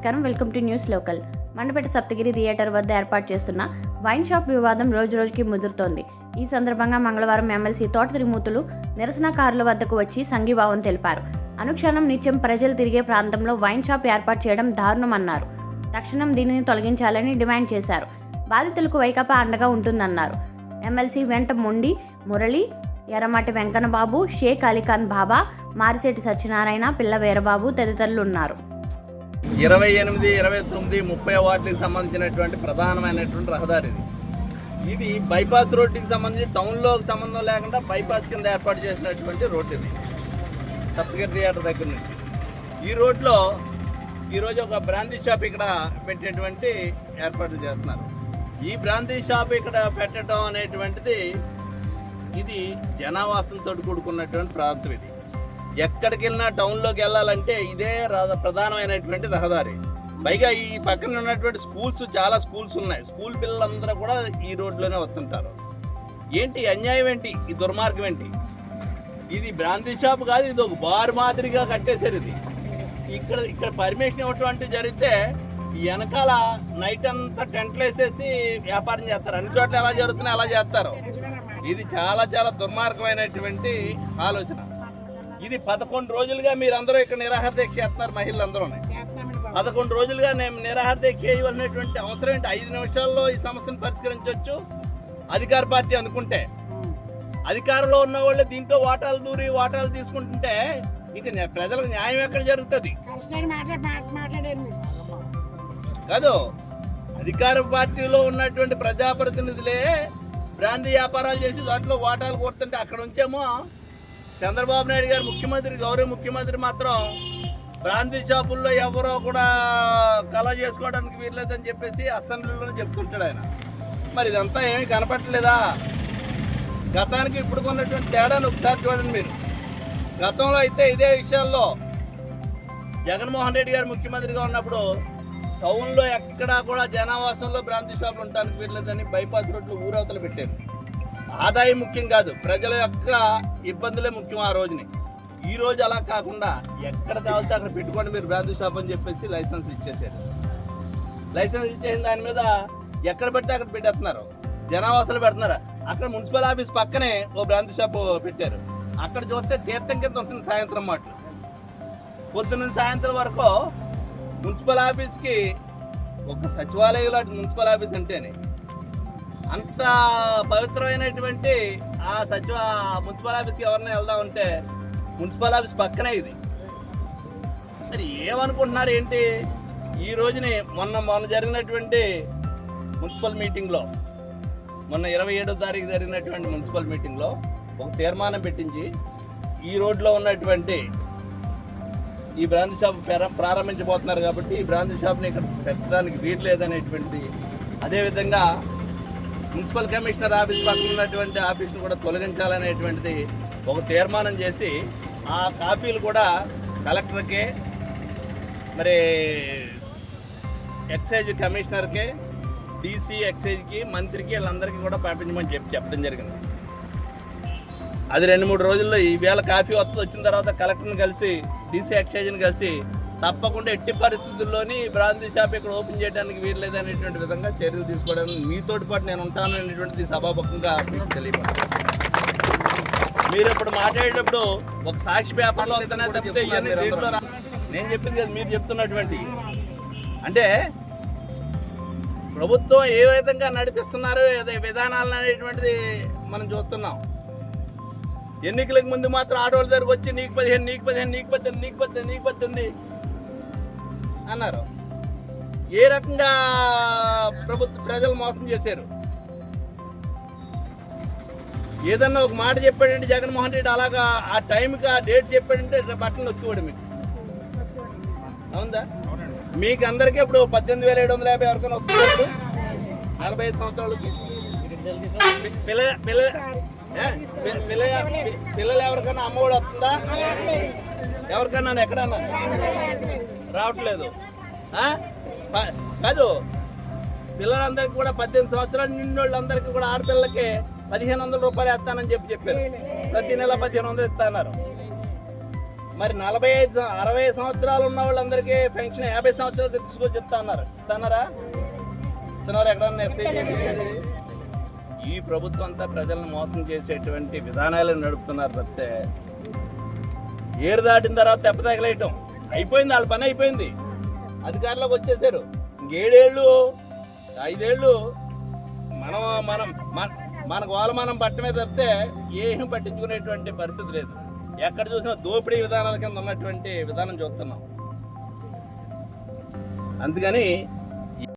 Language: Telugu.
నమస్కారం. Welcome to news local Mandapeta Saptagiri theatre వద్ద ఏర్పాటు చేస్తున్న వైన్ షాప్ వివాదం రోజు రోజుకి ముదురుతోంది. ఈ సందర్భంగా మంగళవారం ఎమ్మెల్సీ తోట తిరుమూతులు నిరసనకారుల వద్దకు వచ్చి సంఘీభావం తెలిపారు. అనుక్షణం నిత్యం ప్రజలు తిరిగే ప్రాంతంలో వైన్ షాప్ ఏర్పాటు చేయడం దారుణమన్నారు. తక్షణం దీనిని తొలగించాలని డిమాండ్ చేశారు. బాధితులకు వైకాపా అండగా ఉంటుందన్నారు. ఎమ్మెల్సీ వెంట మొండి మురళి ఎర్రమాటి వెంకన్నబాబు షేక్ అలీఖాన్ బాబా మారిశెట్టి సత్యనారాయణ పిల్ల వీరబాబు తదితరులు ఉన్నారు ఇరవై ఎనిమిది ఇరవై తొమ్మిది ముప్పై వార్డులకు సంబంధించినటువంటి ప్రధానమైనటువంటి రహదారి ఇది. ఇది బైపాస్ రోడ్డుకి సంబంధించి టౌన్లో సంబంధం లేకుండా బైపాస్ కింద ఏర్పాటు చేసినటువంటి రోడ్డు ఇది. సప్తగిరి థియేటర్ దగ్గర నుంచి. ఈ రోడ్లో ఈరోజు ఒక బ్రాందీ షాప్ ఇక్కడ పెట్టేటువంటి ఏర్పాట్లు చేస్తున్నారు. ఈ బ్రాందీ షాప్ ఇక్కడ పెట్టడం అనేటువంటిది ఇది జనావాసంతో కూడుకున్నటువంటి ప్రాంతం ఇది. ఎక్కడికి వెళ్ళినా టౌన్లోకి వెళ్ళాలంటే ఇదే రహ ప్రధానమైనటువంటి రహదారి. పైగా ఈ పక్కన ఉన్నటువంటి స్కూల్స్ చాలా స్కూల్స్ ఉన్నాయి. స్కూల్ పిల్లలందరూ కూడా ఈ రోడ్లోనే వస్తుంటారు. ఏంటి అన్యాయం ఏంటి? ఈ దుర్మార్గం ఏంటి? ఇది బ్రాంతి షాప్ కాదు ఇది ఒక బార్ మాదిరిగా కట్టేశారు ఇది. ఇక్కడ ఇక్కడ పర్మిషన్ ఇవ్వటం అంటే జరిగితే ఈ వెనకాల నైట్ అంతా టెంట్లు వేసేసి వ్యాపారం చేస్తారు. అన్ని చోట్ల ఎలా జరుగుతున్నాయి అలా చేస్తారు. ఇది చాలా చాలా దుర్మార్గమైనటువంటి ఆలోచన. ఇది పదకొండు రోజులుగా మీరందరూ ఇక్కడ నిరాహార దీక్ష చేస్తున్నారు మహిళలందరూ పదకొండు రోజులుగా నేను నిరాహార దీక్ష చేయవలసినటువంటి అవసరం ఏంటి? ఐదు నిమిషాల్లో ఈ సమస్యను పరిష్కరించవచ్చు అధికార పార్టీ అనుకుంటే. అధికారంలో ఉన్న వాళ్ళు దీంట్లో వాటాలు దూరి వాటాలు తీసుకుంటుంటే ఇక ప్రజలకు న్యాయం ఎక్కడ జరుగుతుంది. కాదు. అధికార పార్టీలో ఉన్నటువంటి ప్రజాప్రతినిధులే బ్రాంతి వ్యాపారాలు చేసి దాంట్లో వాటాలు కొడుతుంటే అక్కడ ఉంచేమో చంద్రబాబు నాయుడు గారు ముఖ్యమంత్రి గౌరవ ముఖ్యమంత్రి మాత్రం బ్రాంతి షాపుల్లో ఎవరో కూడా కళ చేసుకోవడానికి వీర్లేదని చెప్పేసి అసెంబ్లీలోనే చెప్తుంటాడు ఆయన. మరి ఇదంతా ఏమీ కనపట్టలేదా గతానికి ఇప్పుడు కొన్నటువంటి తేడాను ఒకసారి చూడండి మీరు. గతంలో అయితే ఇదే విషయాల్లో జగన్మోహన్ రెడ్డి గారు ముఖ్యమంత్రిగా ఉన్నప్పుడు టౌన్లో ఎక్కడా కూడా జనావాసంలో బ్రాంతి షాపులు ఉండడానికి వీరలేదని బైపాస్ రోడ్లు ఊరవతలు పెట్టారు. ఆదాయం ముఖ్యం కాదు ప్రజల యొక్క ఇబ్బందులే ముఖ్యం ఆ రోజుని. ఈ రోజు అలా కాకుండా ఎక్కడ కావాలితే అక్కడ పెట్టుకోండి మీరు బ్రాంచ్ షాప్ అని చెప్పేసి లైసెన్స్ ఇచ్చేసారు లైసెన్స్ ఇచ్చేసిన దాని మీద ఎక్కడ పెడితే అక్కడ పెట్టేస్తున్నారు. జనావాసాలు పెడుతున్నారు? అక్కడ మున్సిపల్ ఆఫీస్ పక్కనే ఓ బ్రాంచ్ షాప్ పెట్టారు. అక్కడ చూస్తే తీర్థం కింద వస్తుంది సాయంత్రం మాటలు. పొద్దున్న సాయంత్రం వరకు మున్సిపల్ ఆఫీస్కి ఒక సచివాలయం లాంటి మున్సిపల్ ఆఫీస్ అంటేనే అంత పవిత్రమైనటువంటి ఆ సచివ మున్సిపల్ ఆఫీస్కి ఎవరైనా వెళ్దాం అంటే మున్సిపల్ ఆఫీస్ పక్కనే ఇది. మరి ఏమనుకుంటున్నారు ఏంటి? ఈ రోజుని మొన్న మొన్న జరిగినటువంటి మున్సిపల్ మీటింగ్లో మొన్న ఇరవై ఏడో తారీఖు జరిగినటువంటి మున్సిపల్ మీటింగ్లో ఒక తీర్మానం పెట్టించి ఈ రోడ్లో ఉన్నటువంటి ఈ బ్రాంచ్ షాప్ ప్రారం- ప్రారంభించబోతున్నారు కాబట్టి ఈ బ్రాంచ్ షాప్ని ఇక్కడ పెట్టడానికి వీలు లేదనేటువంటిది. అదేవిధంగా మున్సిపల్ కమిషనర్ ఆఫీస్ పక్కన ఉన్నటువంటి ఆఫీస్ను కూడా తొలగించాలనేటువంటిది ఒక తీర్మానం చేసి ఆ కాపీలు కూడా కలెక్టర్కే మరి ఎక్సైజ్ కమిషనర్కే డీసీ ఎక్సైజ్కి మంత్రికి వీళ్ళందరికీ కూడా పంపించమని చెప్పి చెప్పడం జరిగింది. అది రెండు మూడు రోజుల్లో ఈవేళ కాఫీ వస్తుంది వచ్చిన తర్వాత కలెక్టర్ని కలిసి డీసీ ఎక్సైజ్ని కలిసి తప్పకుండా ఎట్టి పరిస్థితుల్లోని బ్రాంతి షాప్ ఇక్కడ ఓపెన్ చేయడానికి వీల్లేదు అనేటువంటి విధంగా చర్యలు తీసుకోవడానికి మీతోటి పాటు నేను ఉంటాను అనేటువంటిది సభాపకంగా మీకు తెలియపడుతుంది మీరు ఇప్పుడు మాట్లాడేటప్పుడు ఒక సాక్షి పేపర్లో వస్తేనే తప్పితే ఇవన్నీ దీంట్లో నేను చెప్పింది కదా మీరు చెప్తున్నటువంటి. అంటే ప్రభుత్వం ఏ విధంగా నడిపిస్తున్నారో అదే విధానాలను అనేటువంటిది మనం చూస్తున్నాం. ఎన్నికలకు ముందు మాత్రం ఆడవాళ్ళ దగ్గరకు వచ్చి నీకు పదిహేను నీకు పదిహేను నీకు పద్దెనిమిది నీకు పద్దెనిమిది నీకు పద్దెనిమిది అన్నారు. ఏ రకంగా ప్రభుత్వ ప్రజలు మోసం చేశారు? ఏదన్నా ఒక మాట చెప్పాడంటే జగన్మోహన్ రెడ్డి అలాగా ఆ టైంకి ఆ డేట్ చెప్పాడంటే బట్టలు నొక్కివాడు మీకు. అవుందా? మీకు అందరికీ ఇప్పుడు పద్దెనిమిది వేల ఏడు వందల యాభై ఎవరికైనా వస్తుంది నలభై ఐదు సంవత్సరాలకి. పిల్ల పిల్ల పిల్లలు ఎవరికైనా అమ్మఒడి వస్తుందా? ఎవరికైనా ఎక్కడన్నా? రావట్లేదు. కాదు. పిల్లలందరికీ కూడా పద్దెనిమిది సంవత్సరాలు నిండి వాళ్ళందరికీ కూడా ఆడపిల్లలకి పదిహేను వందల రూపాయలు వేస్తానని చెప్పి చెప్పారు. ప్రతి నెల పదిహేను వందలు ఇస్తాన్నారు. మరి నలభై ఐదు అరవై సంవత్సరాలు ఉన్న వాళ్ళందరికీ పెన్షన్ యాభై సంవత్సరాలు తీసుకొని చెప్తా అన్నారు ఇస్తున్నారా ఇస్తున్నారు ఎక్కడన్నా ఎస్ఐ ఈ ప్రభుత్వం అంతా ప్రజలను మోసం చేసేటువంటి విధానాలను నడుపుతున్నారు తప్పితే ఏరు దాటిన తర్వాత తెప్పతగలేయటం అయిపోయింది వాళ్ళ పని అయిపోయింది. అధికారంలోకి వచ్చేసారు. ఇంకేడేళ్ళు ఐదేళ్ళు మనం మనం మన- మన గోల మనం పట్టమే తప్పితే ఏం పట్టించుకునేటువంటి పరిస్థితి లేదు. ఎక్కడ చూసినా దోపిడీ విధానాల కింద ఉన్నటువంటి విధానం చూస్తున్నాం. అందుకని